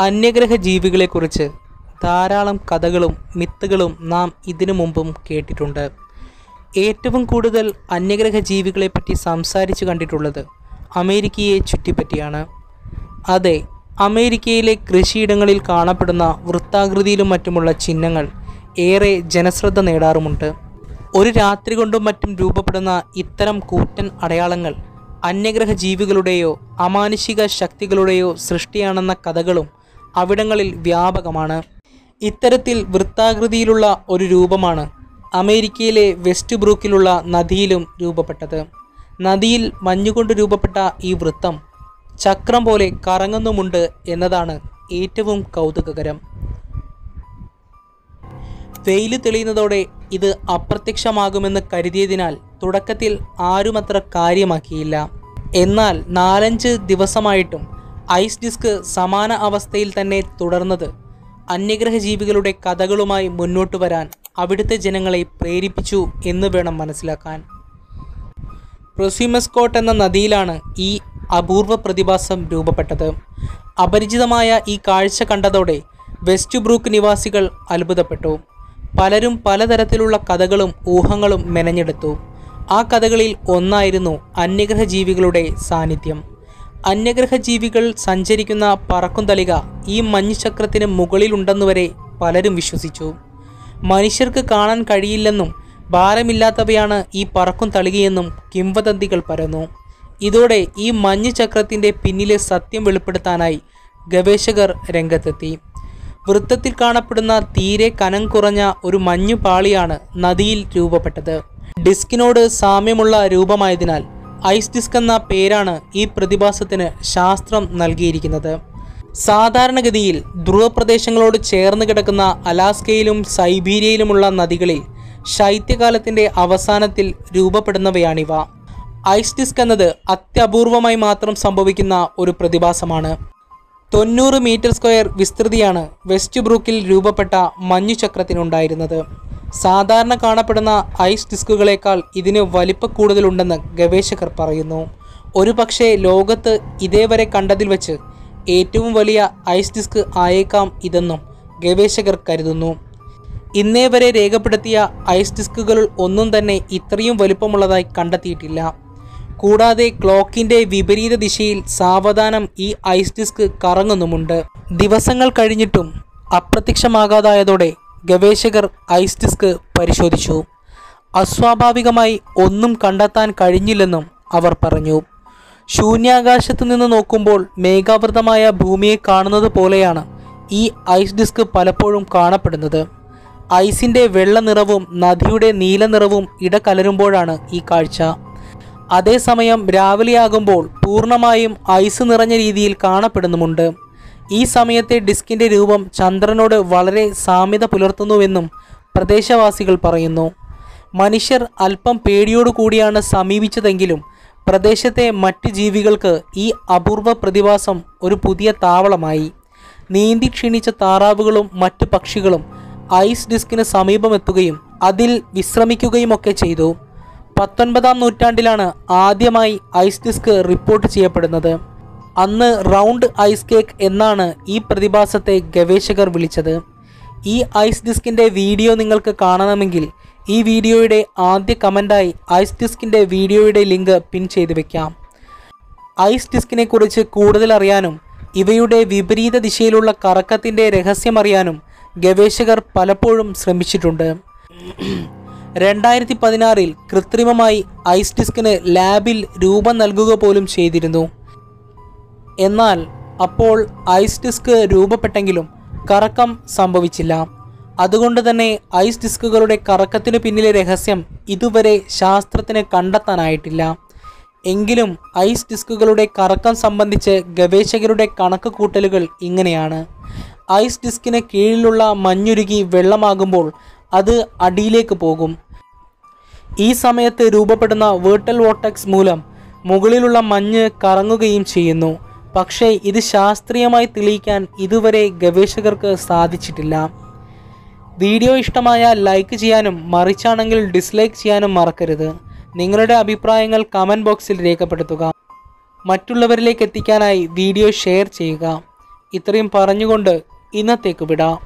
അന്യഗ്രഹ ജീവികളെക്കുറിച്ച് ധാരാളം കഥകളും മിത്തുകളും നാം ഇതിനു മുമ്പും കേട്ടിട്ടുണ്ട്. ഏറ്റവും കൂടുതൽ അന്യഗ്രഹ ജീവികളെപ്പറ്റി സംസാരിച്ചു കണ്ടിട്ടുള്ളത് അമേരിക്കയെ ചുറ്റിപ്പറ്റിയാണ്. അതെ അമേരിക്കയിലെ കൃഷിയിടങ്ങളിൽ കാണപ്പെടുന്ന വൃത്താകൃതിയിലും മറ്റുമുള്ള ചിഹ്നങ്ങൾ ഏറെ ജനശ്രദ്ധ നേടാറുമുണ്ട്. ഒരു രാത്രി കൊണ്ടും മറ്റും രൂപപ്പെടുന്ന ഇത്തരം കൂറ്റൻ അടയാളങ്ങൾ അന്യഗ്രഹ ജീവികളുടെയോ അമാനുഷിക ശക്തികളുടെയോ സൃഷ്ടിയാണെന്ന കഥകളും അവിടങ്ങളിൽ വ്യാപകമാണ്. ഇത്തരത്തിൽ വൃത്താകൃതിയിലുള്ള ഒരു രൂപമാണ് അമേരിക്കയിലെ വെസ്റ്റ് ബ്രൂക്കിലുള്ള നദിയിലും രൂപപ്പെട്ടത്. നദിയിൽ മഞ്ഞുകൊണ്ട് രൂപപ്പെട്ട ഈ വൃത്തം ചക്രം പോലെ കറങ്ങുന്നുമുണ്ട് എന്നതാണ് ഏറ്റവും കൗതുകകരം. വെയിൽ തെളിയുന്നതോടെ ഇത് അപ്രത്യക്ഷമാകുമെന്ന് കരുതിയതിനാൽ തുടക്കത്തിൽ ആരുമത്ര കാര്യമാക്കിയില്ല. എന്നാൽ നാലഞ്ച് ദിവസമായിട്ടും ഐസ് ഡിസ്ക് സമാന അവസ്ഥയിൽ തന്നെ തുടർന്നത്. അന്യഗ്രഹ ജീവികളുടെ കഥകളുമായി മുന്നോട്ട് വരാൻ അവിടുത്തെ ജനങ്ങളെ പ്രേരിപ്പിച്ചു എന്ന് വേണം മനസ്സിലാക്കാൻ. പ്രൊസ്യൂമസ്കോട്ട് എന്ന നദിയിലാണ് ഈ അപൂർവ പ്രതിഭാസം രൂപപ്പെട്ടത്. അപരിചിതമായ ഈ കാഴ്ച കണ്ടതോടെ വെസ്റ്റ് ബ്രൂക്ക് നിവാസികൾ അത്ഭുതപ്പെട്ടു. പലരും പലതരത്തിലുള്ള കഥകളും ഊഹങ്ങളും മെനഞ്ഞെടുത്തു. ആ കഥകളിൽ ഒന്നായിരുന്നു അന്യഗ്രഹ ജീവികളുടെ സാന്നിധ്യം. അന്യഗ്രഹ ജീവികൾ സഞ്ചരിക്കുന്ന പറക്കുംതളിക ഈ മഞ്ഞുചക്രത്തിന് മുകളിലുണ്ടെന്നുവരെ പലരും വിശ്വസിച്ചു. മനുഷ്യർക്ക് കാണാൻ കഴിയില്ലെന്നും ഭാരമില്ലാത്തവയാണ് ഈ പറക്കും തളികയെന്നും കിംവദന്തികൾ പരന്നു. ഇതോടെ ഈ മഞ്ഞു ചക്രത്തിന്റെ പിന്നിലെ സത്യം വെളിപ്പെടുത്താനായി ഗവേഷകർ രംഗത്തെത്തി. വൃത്തത്തിൽ കാണപ്പെടുന്ന തീരെ കനം കുറഞ്ഞ ഒരു മഞ്ഞു പാളിയാണ് നദിയിൽ രൂപപ്പെട്ടത്. ഡിസ്കിനോട് സാമ്യമുള്ള രൂപമായതിനാൽ ഐസ് ഡിസ്ക് എന്ന പേരാണ് ഈ പ്രതിഭാസത്തിന് ശാസ്ത്രം നൽകിയിരിക്കുന്നത്. സാധാരണഗതിയിൽ ധ്രുവപ്രദേശങ്ങളോട് ചേർന്ന് കിടക്കുന്ന അലാസ്കയിലും സൈബീരിയയിലുമുള്ള നദികളിൽ ശൈത്യകാലത്തിന്റെ അവസാനത്തിൽ രൂപപ്പെടുന്നവയാണിവ. ഐസ് ഡിസ്ക് എന്നത് അത്യപൂർവമായി മാത്രം സംഭവിക്കുന്ന ഒരു പ്രതിഭാസമാണ്. തൊണ്ണൂറ് മീറ്റർ സ്ക്വയർ വിസ്തൃതിയാണ് വെസ്റ്റ് ബ്രൂക്കിൽ രൂപപ്പെട്ട മഞ്ഞുചക്രത്തിനുണ്ടായിരുന്നത്. സാധാരണ കാണപ്പെടുന്ന ഐസ് ഡിസ്കുകളേക്കാൾ ഇതിന് വലിപ്പ കൂടുതലുണ്ടെന്ന് ഗവേഷകർ പറയുന്നു. ഒരു പക്ഷേ ലോകത്ത് ഇതേവരെ കണ്ടതിൽ വെച്ച് ഏറ്റവും വലിയ ഐസ് ഡിസ്ക് ആയേക്കാം ഇതെന്നും ഗവേഷകർ കരുതുന്നു. ഇന്നേ വരെ രേഖപ്പെടുത്തിയ ഐസ് ഡിസ്കുകൾ ഒന്നും തന്നെ ഇത്രയും വലുപ്പമുള്ളതായി കണ്ടെത്തിയിട്ടില്ല. കൂടാതെ ക്ലോക്കിന്റെ വിപരീത ദിശയിൽ സാവധാനം ഈ ഐസ് ഡിസ്ക് കറങ്ങുന്നുമുണ്ട്. ദിവസങ്ങൾ കഴിഞ്ഞിട്ടും അപ്രത്യക്ഷമാകാതായതോടെ ഗവേഷകർ ഐസ് ഡിസ്ക് പരിശോധിച്ചു. അസ്വാഭാവികമായി ഒന്നും കണ്ടെത്താൻ കഴിഞ്ഞില്ലെന്നും അവർ പറഞ്ഞു. ശൂന്യാകാശത്തു നിന്ന് നോക്കുമ്പോൾ മേഘാവൃതമായ ഭൂമിയെ കാണുന്നത് പോലെയാണ് ഈ ഐസ് ഡിസ്ക് പലപ്പോഴും കാണപ്പെടുന്നത്. ഐസിന്റെ വെള്ള നിറവും നദിയുടെ നീല നിറവും ഇടകലരുമ്പോഴാണ് ഈ കാഴ്ച. അതേസമയം രാവിലെയാകുമ്പോൾ പൂർണമായും ഐസ് നിറഞ്ഞ രീതിയിൽ കാണപ്പെടുന്നുമുണ്ട്. ഈ സമയത്തെ ഡിസ്കിന്റെ രൂപം ചന്ദ്രനോട് വളരെ സാമ്യത പുലർത്തുന്നുവെന്നും പ്രദേശവാസികൾ പറയുന്നു. മനുഷ്യർ അല്പം പേടിയോടു കൂടിയാണ് സമീപിച്ചതെങ്കിലും പ്രദേശത്തെ മറ്റ് ജീവികൾക്ക് ഈ അപൂർവ പ്രതിഭാസം ഒരു പുതിയ താവളമായി. നീന്തി ക്ഷീണിച്ച താറാവുകളും മറ്റ് പക്ഷികളും ഐസ് ഡിസ്കിന് സമീപമെത്തുകയും അതിൽ വിശ്രമിക്കുകയുമൊക്കെ ചെയ്തു. പത്തൊൻപതാം നൂറ്റാണ്ടിലാണ് ആദ്യമായി ഐസ് ഡിസ്ക് റിപ്പോർട്ട് ചെയ്യപ്പെടുന്നത്. അന്ന് റൗണ്ട് ഐസ് കേക്ക് എന്നാണ് ഈ പ്രതിഭാസത്തെ ഗവേഷകർ വിളിച്ചത്. ഈ ഐസ് ഡിസ്കിന്റെ വീഡിയോ നിങ്ങൾക്ക് കാണണമെങ്കിൽ ഈ വീഡിയോയുടെ ആദ്യ കമന്റായി ഐസ് ഡിസ്കിന്റെ വീഡിയോയുടെ ലിങ്ക് പിൻ ചെയ്ത് വെക്കാം. ഐസ് ഡിസ്കിനെ കുറിച്ച് കൂടുതൽ അറിയാനും ഇവയുടെ വിപരീത ദിശയിലുള്ള കറക്കത്തിന്റെ രഹസ്യമറിയാനും ഗവേഷകർ പലപ്പോഴും ശ്രമിച്ചിട്ടുണ്ട്. രണ്ടായിരത്തി പതിനാറിൽ കൃത്രിമമായി ഐസ് ഡിസ്കിന് ലാബിൽ രൂപം നൽകുക പോലും ചെയ്തിരുന്നു. എന്നാൽ അപ്പോൾ ഐസ് ഡിസ്ക് രൂപപ്പെട്ടെങ്കിലും കറക്കം സംഭവിച്ചില്ല. അതുകൊണ്ട് തന്നെ ഐസ് ഡിസ്കുകളുടെ കറക്കത്തിന് പിന്നിലെ രഹസ്യം ഇതുവരെ ശാസ്ത്രത്തിന് കണ്ടെത്താനായിട്ടില്ല. എങ്കിലും ഐസ് ഡിസ്കുകളുടെ കറക്കം സംബന്ധിച്ച് ഗവേഷകരുടെ കണക്ക് കൂട്ടലുകൾ ഇങ്ങനെയാണ്. ഐസ് ഡിസ്കിന് കീഴിലുള്ള മഞ്ഞുരുകി വെള്ളമാകുമ്പോൾ അത് അടിയിലേക്ക് പോകും. ഈ സമയത്ത് രൂപപ്പെടുന്ന വേർട്ടൽ വോട്ടക്സ് മൂലം മുകളിലുള്ള മഞ്ഞ് കറങ്ങുകയും ചെയ്യുന്നു. പക്ഷേ ഇത് ശാസ്ത്രീയമായി തെളിയിക്കാൻ ഇതുവരെ ഗവേഷകർക്ക് സാധിച്ചിട്ടില്ല. വീഡിയോ ഇഷ്ടമായ ലൈക്ക് ചെയ്യാനും മറിച്ചാണെങ്കിൽ ഡിസ്ലൈക്ക് ചെയ്യാനും മറക്കരുത്. നിങ്ങളുടെ അഭിപ്രായങ്ങൾ കമന്റ് ബോക്സിൽ രേഖപ്പെടുത്തുക. മറ്റുള്ളവരിലേക്ക് എത്തിക്കാനായി വീഡിയോ ഷെയർ ചെയ്യുക. ഇത്രയും പറഞ്ഞുകൊണ്ട് ഇന്നത്തേക്ക് വിടാം.